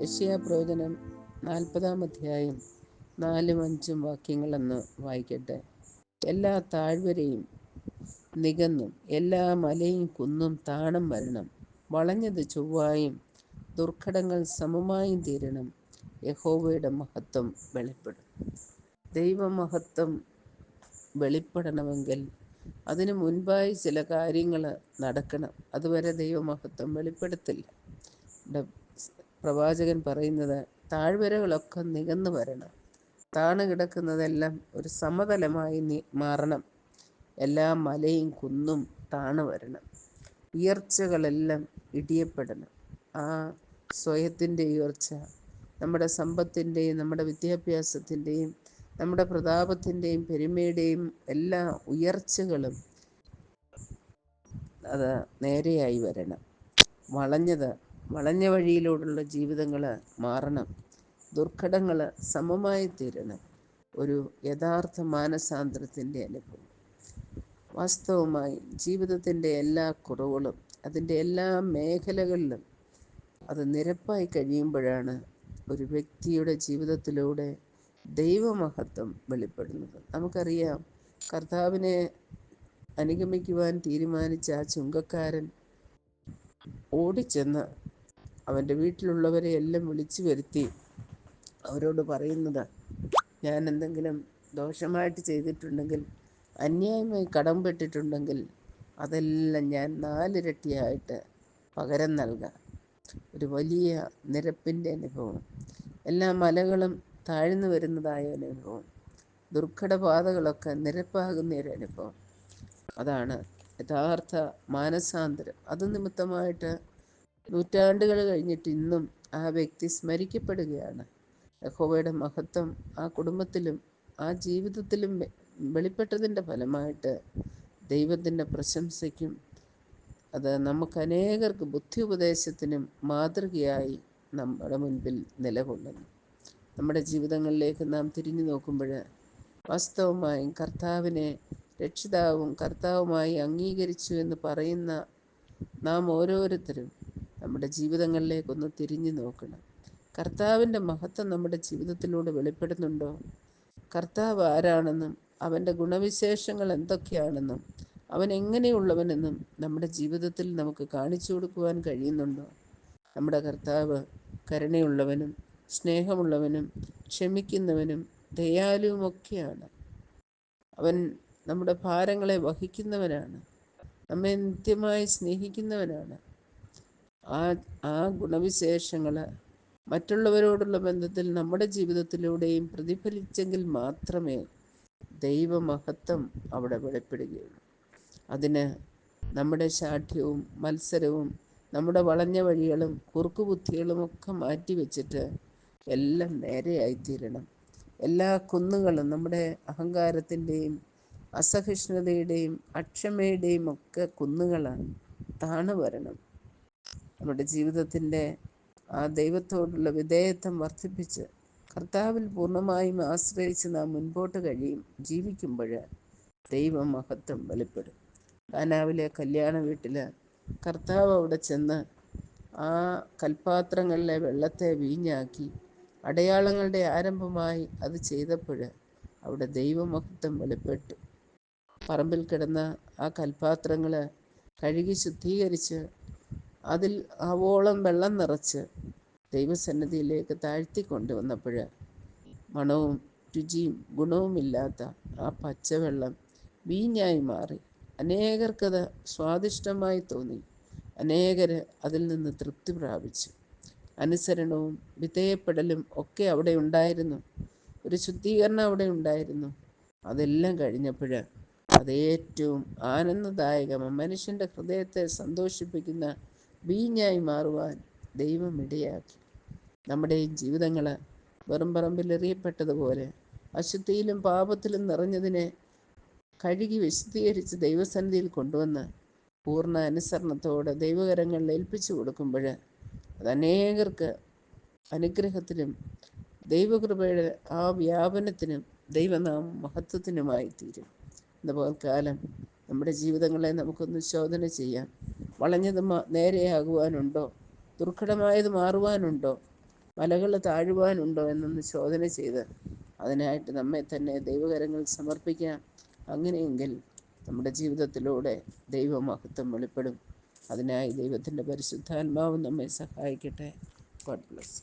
യശയാ പ്രവചനം നാൽപ്പതാം അധ്യായം നാലും അഞ്ചും വാക്യങ്ങളെന്ന് വായിക്കട്ടെ. എല്ലാ താഴ്വരയും നികന്നും എല്ലാ മലയും കുന്നും താണം വരണം. വളഞ്ഞത് ചൊവ്വായും ദുർഘടങ്ങൾ സമമായും തീരണം. യഹോവയുടെ മഹത്വം വെളിപ്പെടും. ദൈവമഹത്വം വെളിപ്പെടണമെങ്കിൽ അതിനു മുൻപായി ചില കാര്യങ്ങൾ നടക്കണം. അതുവരെ ദൈവമഹത്വം വെളിപ്പെടുത്തില്ല. പ്രവാചകൻ പറയുന്നത് താഴ്വരകളൊക്കെ നികന്നു വരണം. താണു കിടക്കുന്നതെല്ലാം ഒരു സമതലമായി മാറണം. എല്ലാ മലയും കുന്നും താണു വരണം. ഉയർച്ചകളെല്ലാം ഇടിയപ്പെടണം. ആ സ്വയത്തിന്റെ ഉയർച്ച നമ്മുടെ സമ്പത്തിന്റെയും നമ്മുടെ വിദ്യാഭ്യാസത്തിന്റെയും നമ്മുടെ പ്രതാപത്തിന്റെയും പെരുമയുടെയും എല്ലാ ഉയർച്ചകളും അത് നേരെയായി വരണം. വളഞ്ഞത് വളഞ്ഞ വഴിയിലൂടെയുള്ള ജീവിതങ്ങൾ മാറണം. ദുർഘടങ്ങൾ സമമായി തീരണം. ഒരു യഥാർത്ഥ മാനസാന്തരത്തിന്റെ അനുഭവം. വാസ്തവമായി ജീവിതത്തിന്റെ എല്ലാ കുറവുകളും അതിന്റെ എല്ലാ മേഖലകളിലും അത് നിരപ്പായി കഴിയുമ്പോഴാണ് ഒരു വ്യക്തിയുടെ ജീവിതത്തിലൂടെ ദൈവമഹത്വം വെളിപ്പെടുന്നത്. നമുക്കറിയാം കർത്താവിനെ അനുഗമിക്കുവാൻ തീരുമാനിച്ച ആ ചുങ്കക്കാരൻ ഓടിച്ചെന്ന് അവന്റെ വീട്ടിലുള്ളവരെ എല്ലാം വിളിച്ചു വരുത്തി. അവരോട് പറയുന്നത് ഞാൻ എന്തെങ്കിലും ദോഷമായിട്ട് ചെയ്തിട്ടുണ്ടെങ്കിൽ അന്യായമായി കടം പെട്ടിട്ടുണ്ടെങ്കിൽ അതെല്ലാം ഞാൻ നാലിരട്ടിയായിട്ട് പകരം നൽകാം. ഒരു വലിയ നിരപ്പിന്റെ അനുഭവം. എല്ലാ മലകളും താഴ്ന്നു വരുന്നതായ അനുഭവം. ദുർഘടപാതകളൊക്കെ നിരപ്പാകുന്ന ഒരു അനുഭവം. അതാണ് യഥാർത്ഥ മാനസാന്തരം. അത് നിമിത്തമായിട്ട് നൂറ്റാണ്ടുകൾ കഴിഞ്ഞിട്ട് ഇന്നും ആ വ്യക്തി സ്മരിക്കപ്പെടുകയാണ്. യഹോവയുടെ മഹത്വം ആ കുടുംബത്തിലും ആ ജീവിതത്തിലും വെളിപ്പെട്ടതിന്റെ ഫലമായിട്ട് ദൈവത്തിന്റെ പ്രശംസയ്ക്കും അത് നമുക്ക് അനേകർക്ക് ബുദ്ധി ഉപദേശത്തിനും മാതൃകയായി നമ്മുടെ മുൻപിൽ നിലകൊള്ളുന്നു. നമ്മുടെ ജീവിതങ്ങളിലേക്ക് നാം തിരിഞ്ഞു നോക്കുമ്പോൾ വാസ്തവമായും കർത്താവിനെ രക്ഷിതാവും കർത്താവുമായി അംഗീകരിച്ചു എന്ന് പറയുന്ന നാം ഓരോരുത്തരും നമ്മുടെ ജീവിതങ്ങളിലേക്കൊന്ന് തിരിഞ്ഞു നോക്കണം. കർത്താവിന്റെ മഹത്വം നമ്മുടെ ജീവിതത്തിലൂടെ വെളിപ്പെടുന്നുണ്ടോ? കർത്താവ് ആരാണെന്നും അവന്റെ ഗുണവിശേഷങ്ങൾ എന്തൊക്കെയാണെന്നും അവൻ എങ്ങനെയുള്ളവനെന്നും നമ്മുടെ ജീവിതത്തിൽ നമുക്ക് കാണിച്ചു കൊടുക്കുവാൻ കഴിയുന്നുണ്ടോ? നമ്മുടെ കർത്താവ് കരുണയുള്ളവനും സ്നേഹമുള്ളവനും ക്ഷമിക്കുന്നവനും ദയാലുവുമൊക്കെയാണ്. അവൻ നമ്മുടെ ഭാരങ്ങളെ വഹിക്കുന്നവനാണ്. നമ്മെ നിത്യമായി സ്നേഹിക്കുന്നവനാണ്. ആ ആ ഗുണവിശേഷങ്ങൾ മറ്റുള്ളവരോടുള്ള ബന്ധത്തിൽ നമ്മുടെ ജീവിതത്തിലൂടെയും പ്രതിഫലിച്ചെങ്കിൽ മാത്രമേ ദൈവമഹത്വം അവിടെ വെളിപ്പെടുകയുള്ളൂ. അതിന് നമ്മുടെ ശാഠ്യവും മത്സരവും നമ്മുടെ വളഞ്ഞ വഴികളും കുറുക്കുബുദ്ധികളും ഒക്കെ മാറ്റിവെച്ചിട്ട് എല്ലാം നേരെയായിത്തീരണം. എല്ലാ കുന്നുകളും നമ്മുടെ അഹങ്കാരത്തിന്റെയും അസഹിഷ്ണുതയുടെയും അക്ഷമയുടെയും ഒക്കെ കുന്നുകളാണ്. താണു വരണം. നമ്മുടെ ജീവിതത്തിന്റെ ആ ദൈവത്തോടുള്ള വിധേയത്വം വർദ്ധിപ്പിച്ച് കർത്താവിൽ പൂർണമായും ആശ്രയിച്ച് നാം മുൻപോട്ട് കഴിയും ജീവിക്കുമ്പോൾ ദൈവ മഹത്വം വെളിപ്പെടും. കാനാവിലെ കല്യാണ വീട്ടിൽ കർത്താവ് അവിടെ ചെന്ന് ആ കൽപാത്രങ്ങളിലെ വെള്ളത്തെ വീഞ്ഞാക്കി അടയാളങ്ങളുടെ ആരംഭമായി അത് ചെയ്തപ്പോൾ അവിടെ ദൈവമഹത്വം വെളിപ്പെട്ടു. പറമ്പിൽ കിടന്ന ആ കൽപാത്രങ്ങൾ കഴുകി ശുദ്ധീകരിച്ച് അതിൽ ആവോളം വെള്ളം നിറച്ച് ദൈവസന്നിധിയിലേക്ക് താഴ്ത്തി കൊണ്ടുവന്നപ്പോൾ മണവും രുചിയും ഗുണവുമില്ലാത്ത ആ പച്ചവെള്ളം വീഞ്ഞായി മാറി. അനേകർക്കത് സ്വാദിഷ്ടമായി തോന്നി. അനേകർ അതിൽ നിന്ന് തൃപ്തി പ്രാപിച്ചു. അനുസരണവും വിധേയപ്പെടലും ഒക്കെ അവിടെ ഉണ്ടായിരുന്നു. ഒരു ശുദ്ധീകരണം അവിടെ ഉണ്ടായിരുന്നു. അതെല്ലാം കഴിഞ്ഞപ്പോൾ അതേറ്റവും ആനന്ദദായകമ മനുഷ്യന്റെ ഹൃദയത്തെ സന്തോഷിപ്പിക്കുന്ന വീഞ്ഞായി മാറുവാൻ ദൈവം ഇടയാക്കി. നമ്മുടെ ജീവിതങ്ങൾ വെറും പറമ്പിൽ എറിയപ്പെട്ടതുപോലെ അശുദ്ധിയിലും പാപത്തിലും നിറഞ്ഞതിനെ കഴുകി വിശദീകരിച്ച് ദൈവസന്നിധിയിൽ കൊണ്ടുവന്ന് പൂർണ അനുസരണത്തോടെ ദൈവകരങ്ങളിൽ ഏൽപ്പിച്ചു കൊടുക്കുമ്പോൾ അത് അനേകർക്ക് അനുഗ്രഹത്തിനും ദൈവകൃപയുടെ ആ വ്യാപനത്തിനും ദൈവനാമ മഹത്വത്തിനുമായി തീരും ഇന്ന് കാലം നമ്മുടെ ജീവിതങ്ങളെ നമുക്കൊന്ന് ശോധന ചെയ്യാം. വളഞ്ഞത് നേരെയാകുവാനുണ്ടോ? ദുർഘടമായത് മാറുവാനുണ്ടോ? മലകൾ താഴുവാനുണ്ടോ എന്നൊന്ന് ശോധന ചെയ്ത് അതിനായിട്ട് നമ്മെ തന്നെ ദൈവകരങ്ങൾ സമർപ്പിക്കാം. അങ്ങനെയെങ്കിൽ നമ്മുടെ ജീവിതത്തിലൂടെ ദൈവമഹത്വം വെളിപ്പെടും. അതിനായി ദൈവത്തിന്റെ പരിശുദ്ധാത്മാവ് നമ്മെ സഹായിക്കട്ടെ. God bless